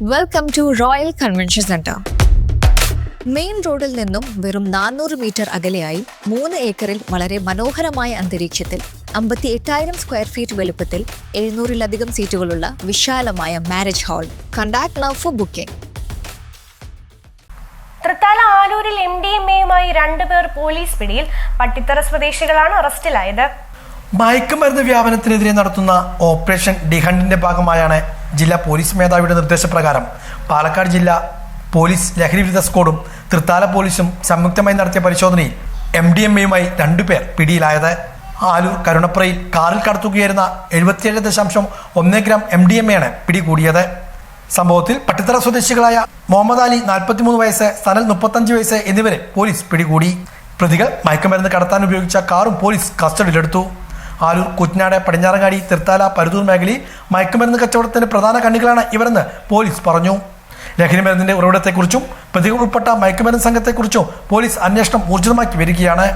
Welcome to royal convention centre main റോഡിൽ നിന്നും വെറും നാനൂറ് മീറ്റർ അകലെയായി മൂന്ന് ഏക്കറിൽ വളരെ മനോഹരമായ അന്തരീക്ഷത്തിൽ അമ്പത്തി എട്ടായിരം സ്ക്വയർ ഫീറ്റ് വലുപ്പത്തിൽ എഴുന്നൂറിലധികം സീറ്റുകളുള്ള വിശാലമായ marriage hall contact now for booking Thrithala ആലൂരിൽ M D M എയുമായി രണ്ടുപേർ പോലീസ് പിടിയിൽ പട്ടിത്തറ സ്വദേശികളാണ് അറസ്റ്റിലായത്. മയക്കുമരുന്ന് വ്യാപനത്തിനെതിരെ നടത്തുന്ന ഓപ്പറേഷൻ ഡിഹണ്ടിന്റെ ഭാഗമായാണ് ജില്ലാ പോലീസ് മേധാവിയുടെ നിർദ്ദേശപ്രകാരം. പാലക്കാട് ജില്ലാ പോലീസ് ലഹരി വിരുദ്ധ സ്ക്വാഡും തൃത്താല പോലീസും സംയുക്തമായി നടത്തിയ പരിശോധനയിൽ എം ഡി എം എയുമായി രണ്ടുപേർ പിടിയിലായത്. ആലൂർ കരുണപ്രയിൽ കാറിൽ കടത്തുകയായിരുന്ന എഴുപത്തിയേഴ് ദശാംശം ഒന്നേ ഗ്രാം എം ഡി എം എയാണ് പിടികൂടിയത്. സംഭവത്തിൽ പട്ടിത്തറ സ്വദേശികളായ മുഹമ്മദ് അലി നാൽപ്പത്തിമൂന്ന് വയസ്സ് സനൽ മുപ്പത്തഞ്ച് വയസ്സ് എന്നിവരെ പോലീസ് പിടികൂടി. പ്രതികൾ മയക്കുമരുന്ന് കടത്താൻ ഉപയോഗിച്ച കാറും പോലീസ് കസ്റ്റഡിയിലെടുത്തു. ആലൂർ കുറ്റനാട് പടിഞ്ഞാറങ്ങാടി തൃത്താല പരുതൂർ മേഖലയിൽ മയക്കുമരുന്ന് കച്ചവടത്തിന്റെ പ്രധാന കണ്ണികളാണ് ഇവരെന്ന് പോലീസ് പറഞ്ഞു. ലഹരിമരുന്നിന്റെ ഉറവിടത്തെക്കുറിച്ചും പ്രതികൾ ഉൾപ്പെട്ട മയക്കുമരുന്ന് സംഘത്തെക്കുറിച്ചും പോലീസ് അന്വേഷണം ഊർജിതമാക്കി വരികയാണ്.